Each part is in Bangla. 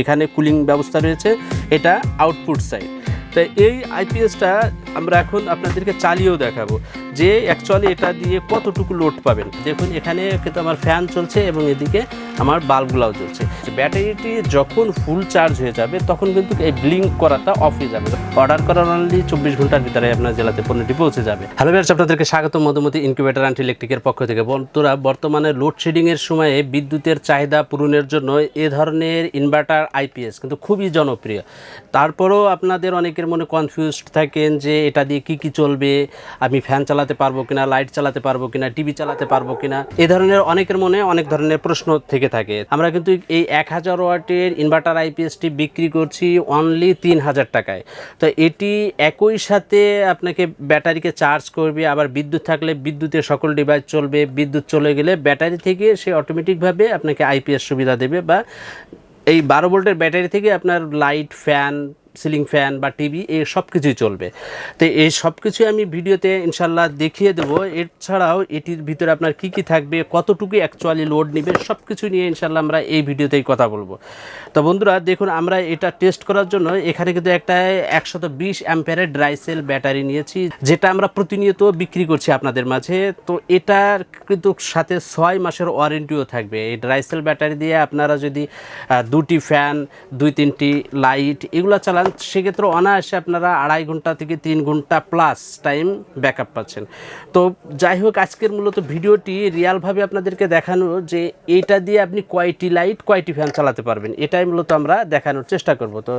এখানে কুলিং ব্যবস্থা রয়েছে, এটা আউটপুট সাইড তো এই আইপিএসটা আমরা এখন আপনাদেরকে চালিয়েও দেখাবো। যে অ্যাকচুয়ালি এটা দিয়ে কতটুকু লোড পাবেন। দেখুন, এখানে কিন্তু আমার ফ্যান চলছে এবং এদিকে আমার বাল্বগুলাও চলছে। ব্যাটারিটি যখন ফুল চার্জ হয়ে যাবে, তখন কিন্তু এই ব্লিঙ্ক করাটা অফ হয়ে যাবে। অর্ডার করার অনলি চব্বিশ ঘণ্টার ভিতরে আপনার জেলাতে পণ্যটি পৌঁছে যাবে। হ্যালো বিয়ার্স আপনাদেরকে স্বাগত। মধুমতি ইনকিউবেটার অ্যান্ড ইলেকট্রিকের পক্ষ থেকে বন্ধুরা, বর্তমানে লোডশেডিংয়ের সময়ে বিদ্যুতের চাহিদা পূরণের জন্য এ ধরনের ইনভার্টার আইপিএস কিন্তু খুবই জনপ্রিয়। তারপরেও আপনাদের অনেকের মনে কনফিউজড থাকেন যে এটা দিয়ে কি কি চলবে। আমি ফ্যান চালাতে পারব কিনা লাইট চালাতে পারব কিনা টিভি চালাতে পারব কিনা, এ ধরনের অনেকের মনে অনেক ধরনের প্রশ্ন থেকে থাকে। আমরা কিন্তু এই এক হাজার ওয়াটের ইনভার্টার আইপিএসটি বিক্রি করছি অনলি তিন হাজার টাকায়। তো এটি একই সাথে আপনাকে ব্যাটারিকে চার্জ করবে, আবার বিদ্যুৎ থাকলে বিদ্যুতের সকল ডিভাইস চলবে, বিদ্যুৎ চলে গেলে ব্যাটারি থেকে সে অটোমেটিকভাবে আপনাকে আইপিএস সুবিধা দেবে বা এই বারো ভোল্টের ব্যাটারি থেকে আপনার লাইট ফ্যান সিলিং ফ্যান বা টিভি এই সব কিছুই চলবে। তো এই সব কিছুই আমি ভিডিওতে ইনশাল্লাহ দেখিয়ে দেবো। এছাড়াও এটির ভিতরে আপনার কি কি থাকবে, কতটুকু অ্যাকচুয়ালি লোড নেবে সব কিছু নিয়ে ইনশাল্লাহ আমরা এই ভিডিওতেই কথা বলব। তো বন্ধুরা, দেখুন, আমরা এটা টেস্ট করার জন্য এখানে কিন্তু একটা একশত বিশ অ্যাম্পেয়ারের ড্রাইসেল ব্যাটারি নিয়েছি, যেটা আমরা প্রতিনিয়ত বিক্রি করছি আপনাদের মাঝে। তো এটার কিন্তু সাথে ছয় মাসের ওয়ারেন্টিও থাকবে। এই ড্রাইসেল ব্যাটারি দিয়ে আপনারা যদি দুটি ফ্যান দুই তিনটি লাইট এগুলো চালান সেক্ষেত্রে অনায়াসে আপনারা আড়াই ঘণ্টা থেকে তিন ঘণ্টা প্লাস টাইম ব্যাকআপ পাচ্ছেন। তো যাই হোক, আজকের মূলত ভিডিওটি রিয়ালভাবে আপনাদেরকে দেখানো যে এটা দিয়ে আপনি কয়টি লাইট কয়টি ফ্যান চালাতে পারবেন, এটাই মূলত আমরা দেখানোর চেষ্টা করব। তো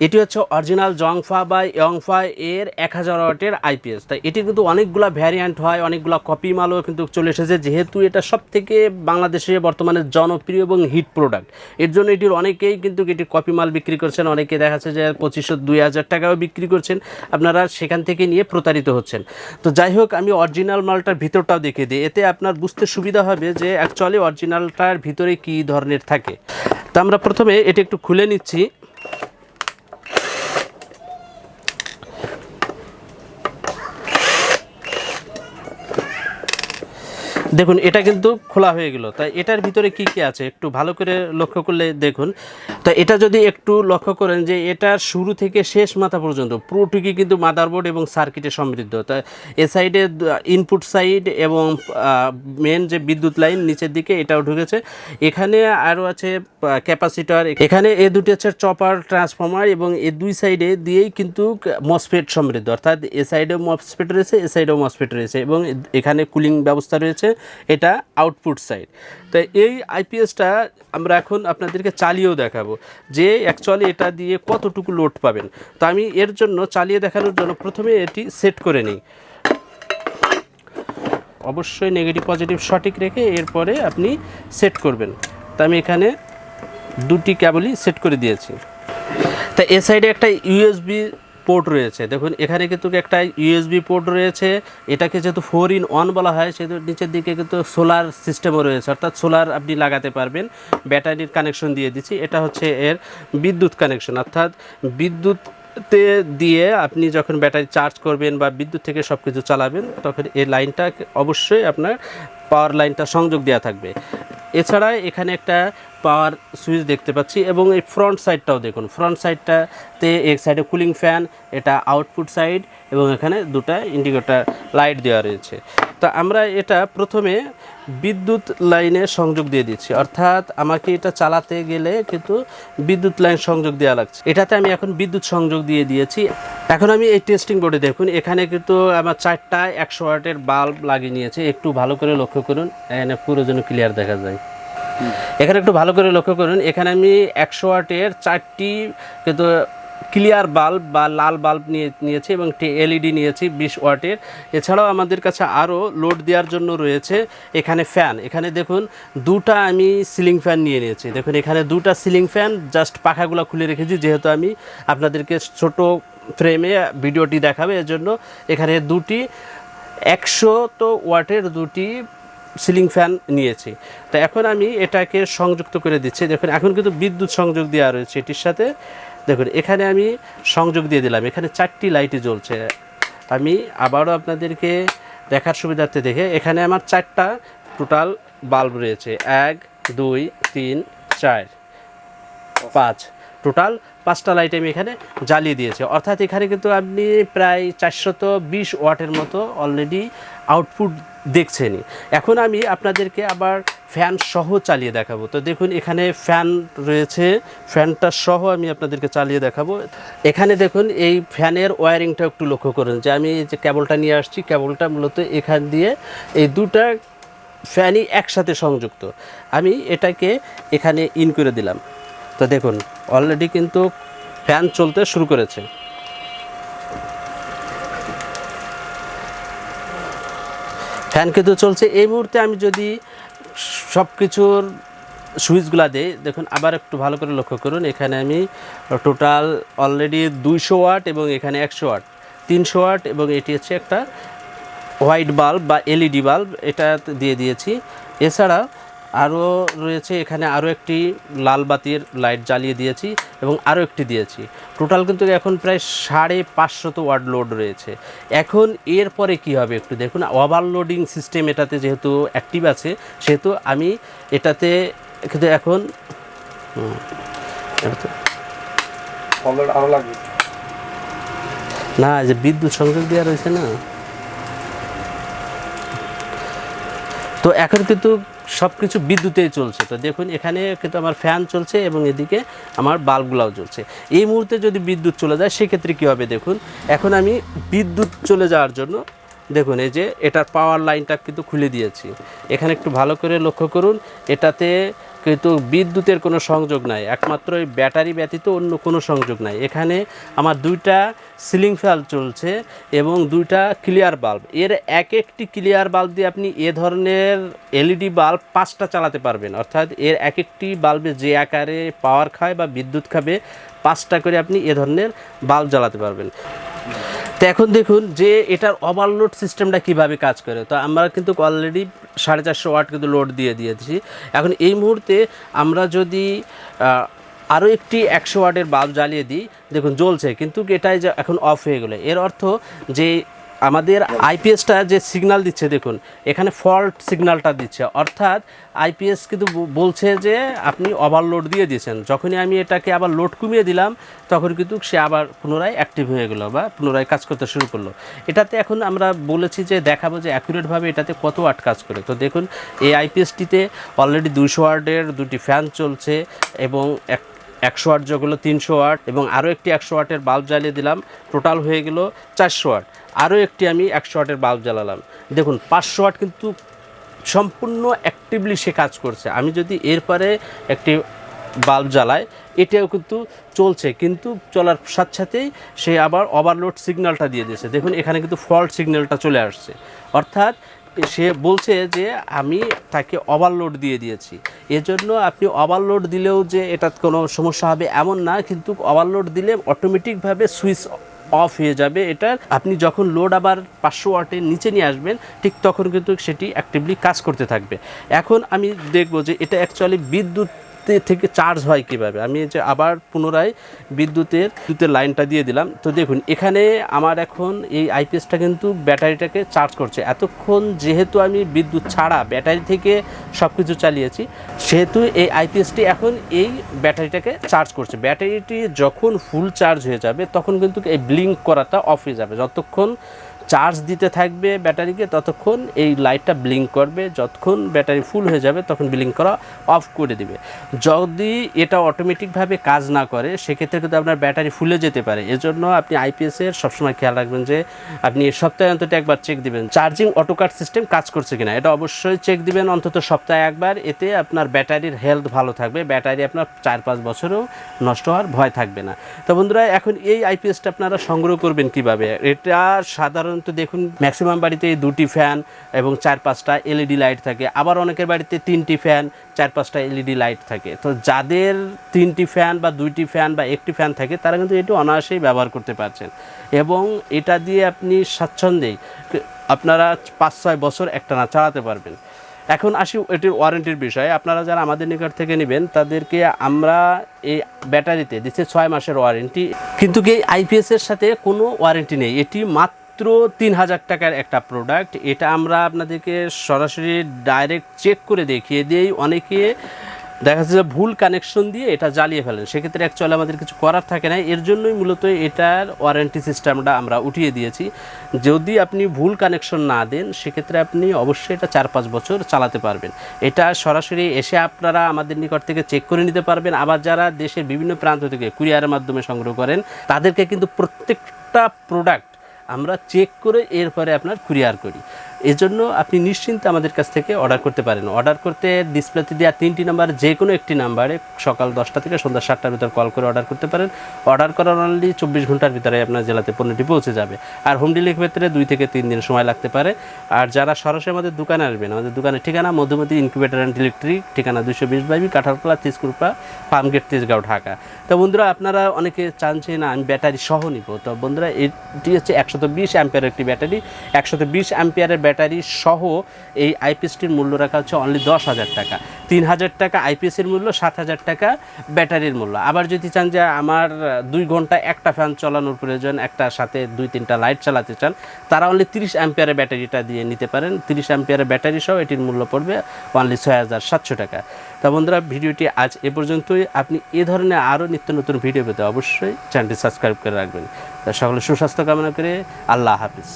এটি হচ্ছে অরিজিনাল জংফা বা ইয়ংফা এর এক হাজার ওয়াটের আইপিএস তাই এটি কিন্তু অনেকগুলো ভ্যারিয়েন্ট হয়, অনেকগুলো কপি মালও কিন্তু চলে এসেছে, যেহেতু এটা সব থেকে বাংলাদেশে বর্তমানে জনপ্রিয় এবং হিট প্রোডাক্টের জন্য এটির অনেকেই কিন্তু এটি কপি মাল বিক্রি করছেন, অনেকে দেখা যাচ্ছে যে পঁচিশশো, দুই হাজার টাকাও বিক্রি করছেন। আপনারা সেখান থেকে নিয়ে প্রতারিত হচ্ছেন। তো যাই হোক, আমি অরিজিনাল মালটার ভিতরটাও দেখে দিই। এতে আপনার বুঝতে সুবিধা হবে যে অ্যাকচুয়ালি অরিজিনালটার ভিতরে কী ধরনের থাকে। তো আমরা প্রথমে এটি একটু খুলে নিচ্ছি। দেখুন, এটা কিন্তু খোলা হয়ে গেল। তাই এটার ভিতরে কি কি আছে? একটু ভালো করে লক্ষ্য করলে দেখুন। তো এটা যদি একটু লক্ষ্য করেন যে, এটার শুরু থেকে শেষ মাথা পর্যন্ত পুরোটুকি কিন্তু মাদারবোর্ড এবং সার্কিটে সমৃদ্ধ। তা এ সাইডে ইনপুট সাইড এবং মেন যে বিদ্যুৎ লাইন নিচের দিকে এটাও ঢুকেছে। এখানে আরও আছে ক্যাপাসিটার। এখানে এ দুটি হচ্ছে চপার, ট্রান্সফর্মার এবং এ দুই সাইডে দিয়েই কিন্তু মসফেট সমৃদ্ধ। অর্থাৎ এ সাইডেও মসফেট রয়েছে, এ সাইডেও মসফেট রয়েছে এবং এখানে কুলিং ব্যবস্থা রয়েছে। এটা আউটপুট সাইড তো এই আইপিএসটা আমরা এখন আপনাদেরকে চালিয়েও দেখাবো যে অ্যাকচুয়ালি এটা দিয়ে কতটুকু লোড পাবেন। তো আমি এর জন্য চালিয়ে দেখানোর জন্য প্রথমে এটি সেট করে নিই। অবশ্যই নেগেটিভ পজিটিভ সঠিক রেখে এরপরে আপনি সেট করবেন। তো আমি এখানে দুটি ক্যাবলই সেট করে দিয়েছি। তা এ সাইডে একটা ইউএসবি পোর্ট রয়েছে। দেখুন, এখানে কিন্তু একটা ইউএসবি পোর্ট রয়েছে। এটাকে যেহেতু ফোর ইন ওয়ান বলা হয়, সেহেতু নিচের দিকে কিন্তু সোলার সিস্টেমও রয়েছে। অর্থাৎ সোলার আপনি লাগাতে পারবেন। ব্যাটারির কানেকশন দিয়ে দিচ্ছি। এটা হচ্ছে এর বিদ্যুৎ কানেকশন অর্থাৎ বিদ্যুৎ তে দিয়ে আপনি যখন ব্যাটারি চার্জ করবেন বা বিদ্যুৎ থেকে সব কিছু চালাবেন, তখন এই লাইনটা অবশ্যই আপনার পাওয়ার লাইনটা সংযোগ দেওয়া থাকবে। এছাড়া এখানে একটা পাওয়ার সুইচ দেখতে পাচ্ছি এবং এই ফ্রন্ট সাইডটাও দেখুন। ফ্রন্ট সাইডটাতে এক সাইডে কুলিং ফ্যান এটা আউটপুট সাইড এবং এখানে দুটা ইন্ডিকেটর লাইট দেওয়া রয়েছে। তো আমরা এটা প্রথমে বিদ্যুৎ লাইনে সংযোগ দিয়ে দিচ্ছি। অর্থাৎ আমাকে এটা চালাতে গেলে কিন্তু বিদ্যুৎ লাইন সংযোগ দেওয়া লাগছে। এটাতে আমি এখন বিদ্যুৎ সংযোগ দিয়ে দিয়েছি। এখন আমি এই টেস্টিং বোর্ডে দেখুন এখানে কিন্তু আমার চারটা একশো ওয়াটের বাল্ব লাগিয়ে নিয়েছে। একটু ভালো করে লক্ষ্য করুন এখানে পুরো যেন ক্লিয়ার দেখা যায়। এখানে একটু ভালো করে লক্ষ্য করুন এখানে আমি একশো ওয়াটের চারটি কিন্তু ক্লিয়ার বাল্ব বা লাল বাল্ব নিয়ে, নিয়েছি এবং একটি এলইডি নিয়েছি বিশ ওয়াটের। এছাড়াও আমাদের কাছে আরও লোড দেওয়ার জন্য রয়েছে এখানে ফ্যান। এখানে দেখুন, দুটা আমি সিলিং ফ্যান নিয়ে নিয়েছি। দেখুন, এখানে দুটা সিলিং ফ্যান, জাস্ট পাখাগুলো খুলে রেখেছি, যেহেতু আমি আপনাদেরকে ছোট ফ্রেমে ভিডিওটি দেখাবে এর জন্য এখানে দুটি, একশো তো ওয়াটের দুটি সিলিং ফ্যান নিয়েছি। তো এখন আমি এটাকে সংযুক্ত করে দিচ্ছি। দেখুন, এখন কিন্তু বিদ্যুৎ সংযোগ দেওয়া রয়েছে এটির সাথে। দেখুন, এখানে আমি সংযোগ দিয়ে দিলাম। এখানে চারটি লাইটই জ্বলছে। আমি আবারও আপনাদেরকে দেখার সুবিধার্থে দেখে, এখানে আমার চারটা টোটাল বাল্ব রয়েছে। এক, দুই, তিন, চার, পাঁচ। টোটাল পাঁচটা লাইট আমি এখানে জ্বালিয়ে দিয়েছি। অর্থাৎ এখানে কিন্তু আপনি প্রায় চারশত বিশ ওয়াটের মতো অলরেডি আউটপুট দেখছেনই। এখন আমি আপনাদেরকে আবার ফ্যান সহ চালিয়ে দেখাবো। তো দেখুন, এখানে ফ্যান রয়েছে, ফ্যানটা সহ আমি আপনাদেরকে চালিয়ে দেখাবো। এখানে দেখুন, এই ফ্যানের ওয়ারিংটা একটু লক্ষ্য করুন। যে আমি যে কেবলটা নিয়ে আসছি, কেবলটা মূলত এখান দিয়ে এই দুটা ফ্যানই একসাথে সংযুক্ত। আমি এটাকে এখানে ইন করে দিলাম। তো দেখুন, অলরেডি কিন্তু ফ্যান চলতে শুরু করেছে। ফ্যান কিন্তু চলছে। এই মুহূর্তে আমি যদি সব কিছুর সুইচগুলা দেয় দেখুন, আবার একটু ভালো করে লক্ষ্য করুন। এখানে আমি টোটাল অলরেডি দুইশো ওয়াট এবং এখানে একশো ওয়াট, তিনশো ওয়াট এবং এটি হচ্ছে একটা হোয়াইট বাল্ব বা এলইডি বাল্ব এটা দিয়ে দিয়েছি। এছাড়া আরও রয়েছে এখানে আরও একটি লাল বাতির লাইট জ্বালিয়ে দিয়েছি এবং আরও একটি দিয়েছি। টোটাল কিন্তু এখন প্রায় সাড়ে পাঁচশত ওয়ার্ড লোড রয়েছে। এখন এরপরে কি হবে একটু দেখুন ওভারলোডিং সিস্টেম এটাতে যেহেতু অ্যাক্টিভ আছে সেহেতু আমি এটাতে কিন্তু এখন না যে বিদ্যুৎ সংযোগ দেওয়া রয়েছে না। তো এখন কিন্তু সব কিছু বিদ্যুতেই চলছে। তো দেখুন, এখানে কিন্তু আমার ফ্যান চলছে এবং এদিকে আমার বাল্বগুলাও চলছে এই মুহূর্তে যদি বিদ্যুৎ চলে যায়, সেক্ষেত্রে কী হবে দেখুন, এখন আমি বিদ্যুৎ চলে যাওয়ার জন্য দেখুন, এই যে এটার পাওয়ার লাইনটা কিন্তু খুলে দিয়েছি। এখানে একটু ভালো করে লক্ষ্য করুন, এটাতে কিন্তু বিদ্যুতের কোনো সংযোগ নাই। একমাত্র এই ব্যাটারি ব্যতীত অন্য কোনো সংযোগ নাই। এখানে আমার দুইটা সিলিং ফ্যান চলছে এবং দুইটা ক্লিয়ার বাল্ব এর এক একটি ক্লিয়ার বাল্ব দিয়ে আপনি এ ধরনের এলইডি বাল্ব পাঁচটা চালাতে পারবেন। অর্থাৎ এর এক একটি বাল্বে যে আকারে পাওয়ার খায় বা বিদ্যুৎ খাবে, পাঁচটা করে আপনি এ ধরনের বাল্ব জ্বালাতে পারবেন। তো এখন দেখুন যে এটার ওভারলোড সিস্টেমটা কীভাবে কাজ করে। তো আমরা কিন্তু অলরেডি সাড়ে চারশো ওয়াট কিন্তু লোড দিয়ে দিয়েছি। এখন এই মুহুর্তে আমরা যদি আরও একটি একশো ওয়াটের বাল্ব জ্বালিয়ে দিই, দেখুন জ্বলছে, কিন্তু এটাই যে এখন অফ হয়ে গেলো। এর অর্থ যে আমাদের আইপিএসটা যে সিগনাল দিচ্ছে, দেখুন, এখানে ফল্ট সিগনালটা দিচ্ছে। অর্থাৎ আইপিএস কিন্তু বলছে যে আপনি ওভারলোড দিয়ে দিয়েছেন। যখনই আমি এটাকে আবার লোড কমিয়ে দিলাম, তখন কিন্তু সে আবার পুনরায় অ্যাক্টিভ হয়ে গেলো বা পুনরায় কাজ করতে শুরু করল। এটাতে এখন আমরা বলেছি যে দেখাবো যে অ্যাকুরেটভাবে এটাতে কত ওয়াট কাজ করে। তো দেখুন, এই আইপিএসটিতে অলরেডি দুশো ওয়ার্ডের দুটি ফ্যান চলছে এবং এক একশো ওয়াট যেগুলো তিনশো ওয়াট এবং আরও একটি একশো ওয়াটের বাল্ব জ্বালিয়ে দিলাম। টোটাল হয়ে গেল চারশো ওয়াট আরও একটি আমি একশো ওয়াটের বাল্ব জ্বালালাম। দেখুন, পাঁচশো ওয়াট কিন্তু সম্পূর্ণ অ্যাক্টিভলি সে কাজ করছে। আমি যদি এরপরে একটি বাল্ব জ্বালাই, এটাও কিন্তু চলছে। কিন্তু চলার সাথে সাথেই সে আবার ওভারলোড সিগন্যালটা দিয়ে দিয়েছে। দেখুন, এখানে কিন্তু ফল্ট সিগন্যালটা চলে আসছে। অর্থাৎ সে বলছে যে আমি তাকে ওভারলোড দিয়ে দিয়েছি। এজন্য আপনি ওভারলোড দিলেও যে এটা কোনো সমস্যা হবে এমন না, কিন্তু ওভারলোড দিলে অটোমেটিকভাবে সুইচ অফ হয়ে যাবে। এটা আপনি যখন লোড আবার পাঁচশো ওয়াটের নিচে নিয়ে আসবেন, ঠিক তখন কিন্তু সেটি অ্যাক্টিভলি কাজ করতে থাকবে। এখন আমি দেখব যে এটা অ্যাকচুয়ালি বিদ্যুৎ থেকে চার্জ হয় কীভাবে? আমি যে আবার পুনরায় বিদ্যুতের বিদ্যুতের লাইনটা দিয়ে দিলাম। তো দেখুন, এখানে আমার এখন এই আইপিএসটা কিন্তু ব্যাটারিটাকে চার্জ করছে। এতক্ষণ যেহেতু আমি বিদ্যুৎ ছাড়া ব্যাটারি থেকে সব কিছু চালিয়েছি, সেহেতু এই আইপিএসটি এখন এই ব্যাটারিটাকে চার্জ করছে। ব্যাটারিটি যখন ফুল চার্জ হয়ে যাবে, তখন কিন্তু এই ব্লিঙ্ক করাটা অফ হয়ে যাবে। যতক্ষণ চার্জ দিতে থাকবে ব্যাটারিকে, ততক্ষণ এই লাইটটা ব্লিঙ্ক করবে। যতক্ষণ ব্যাটারি ফুল হয়ে যাবে, তখন ব্লিঙ্ক করা অফ করে দিবে। যদি এটা অটোমেটিকভাবে কাজ না করে, সেক্ষেত্রে কিন্তু আপনার ব্যাটারি ফুলে যেতে পারে। এজন্য আপনি আইপিএসের সবসময় খেয়াল রাখবেন যে, আপনি সপ্তাহে অন্তত একবার চেক দিবেন। চার্জিং অটো কাট সিস্টেম কাজ করছে কিনা, এটা অবশ্যই চেক দিবেন অন্তত সপ্তাহে একবার। এতে আপনার ব্যাটারির হেলথ ভালো থাকবে, ব্যাটারি আপনার চার পাঁচ বছরেও নষ্ট হওয়ার ভয় থাকবে না। তো বন্ধুরা, এখন এই আইপিএসটা আপনারা সংগ্রহ করবেন কীভাবে? এটা সাধারণত দেখুন ম্যাক্সিমাম বাড়িতে দুটি ফ্যান এবং চার পাঁচটা এলইডি লাইট থাকে। আবার অনেকের বাড়িতে তিনটি ফ্যান চার পাঁচটা এলইডি লাইট থাকে। তো যাদের তিনটি ফ্যান বা দুইটি ফ্যান বা একটি ফ্যান থাকে, তারা কিন্তু এটি অনায়াসেই ব্যবহার করতে পারছেন। এবং এটা দিয়ে আপনি স্বাচ্ছন্দ্যেই আপনারা পাঁচ, ছয় বছর একটানা চালাতে পারবেন। এখন আসি এটির ওয়ারেন্টির বিষয়ে। আপনারা যারা আমাদের নিকট থেকে নেবেন, তাদেরকে আমরা এই ব্যাটারিতে দিচ্ছে ছয় মাসের ওয়ারেন্টি কিন্তু কি আইপিএস এর সাথে কোনো ওয়ারেন্টি নেই। এটি মাত্র তিন হাজার টাকার একটা প্রোডাক্ট এটা আমরা আপনাদেরকে সরাসরি ডাইরেক্ট চেক করে দেখিয়ে দিই। অনেকে দেখা যাচ্ছে যে ভুল কানেকশন দিয়ে এটা জ্বালিয়ে ফেলেন। সেক্ষেত্রে অ্যাকচুয়ালি আমাদের কিছু করার থাকে না এর জন্যই মূলত এটার ওয়ারেন্টি সিস্টেমটা আমরা উঠিয়ে দিয়েছি। যদি আপনি ভুল কানেকশন না দেন, সেক্ষেত্রে আপনি অবশ্যই এটা চার পাঁচ বছর চালাতে পারবেন। এটা সরাসরি এসে আপনারা আমাদের নিকট থেকে চেক করে নিতে পারবেন। আবার যারা দেশের বিভিন্ন প্রান্ত থেকে কুরিয়ারের মাধ্যমে সংগ্রহ করেন, তাদেরকে কিন্তু প্রত্যেকটা প্রোডাক্ট আমরা চেক করে এরপরে আপনার কুরিয়ার করি। এজন্য আপনি নিশ্চিন্তে আমাদের কাছ থেকে অর্ডার করতে পারেন। অর্ডার করতে ডিসপ্লেতে দেওয়া তিনটি নাম্বার যে কোনো একটি নাম্বারে সকাল দশটা থেকে সন্ধ্যা সাতটার ভিতর কল করে অর্ডার করতে পারেন। অর্ডার করার অনলি চব্বিশ ঘণ্টার ভিতরে আপনার জেলাতে পণ্যটি পৌঁছে যাবে। আর হোম ডেলিভারি ক্ষেত্রে দুই থেকে তিন দিন সময় লাগতে পারে। আর যারা সরাসরি আমাদের দোকানে আসবেন, আমাদের দোকানের ঠিকানা মধুমতি ইনকিউবেটার অ্যান্ড ইলেকট্রিক ঠিকানা দুশো বিশ বাইবি কাঁঠালতলা তিসকুরপা পামগেট, তেজগাঁও, ঢাকা। তো বন্ধুরা, আপনারা অনেকে চানছে না, আমি ব্যাটারি সহ নিব। তো বন্ধুরা, এটি হচ্ছে একশত বিশ অ্যাম্পিয়ারের একটি ব্যাটারি। একশত বিশ অ্যাম্পিয়ারের সহ এই আইপিএসটির মূল্য রাখা হচ্ছে অনলি দশ হাজার টাকা। তিন হাজার টাকা আইপিএসের মূল্য, সাত হাজার টাকা ব্যাটারির মূল্য। আবার যদি চান যে আমার দুই ঘণ্টা একটা ফ্যান চালানোর প্রয়োজন একটা সাথে দুই, তিনটা লাইট চালাতে চান, তারা অনলি তিরিশ অ্যাম্পিয়ারের ব্যাটারিটা দিয়ে নিতে পারেন। তিরিশ অ্যাম্পিয়ারের ব্যাটারি সহ এটির মূল্য পড়বে অনলি ছয় হাজার সাতশো টাকা। তা বন্ধুরা, ভিডিওটি আজ এ পর্যন্তই। আপনি এ ধরনের আরও নিত্য নতুন ভিডিও পেতে অবশ্যই চ্যানেলটি সাবস্ক্রাইব করে রাখবেন। তা সকলে সুস্বাস্থ্য কামনা করে আল্লাহ হাফিজ।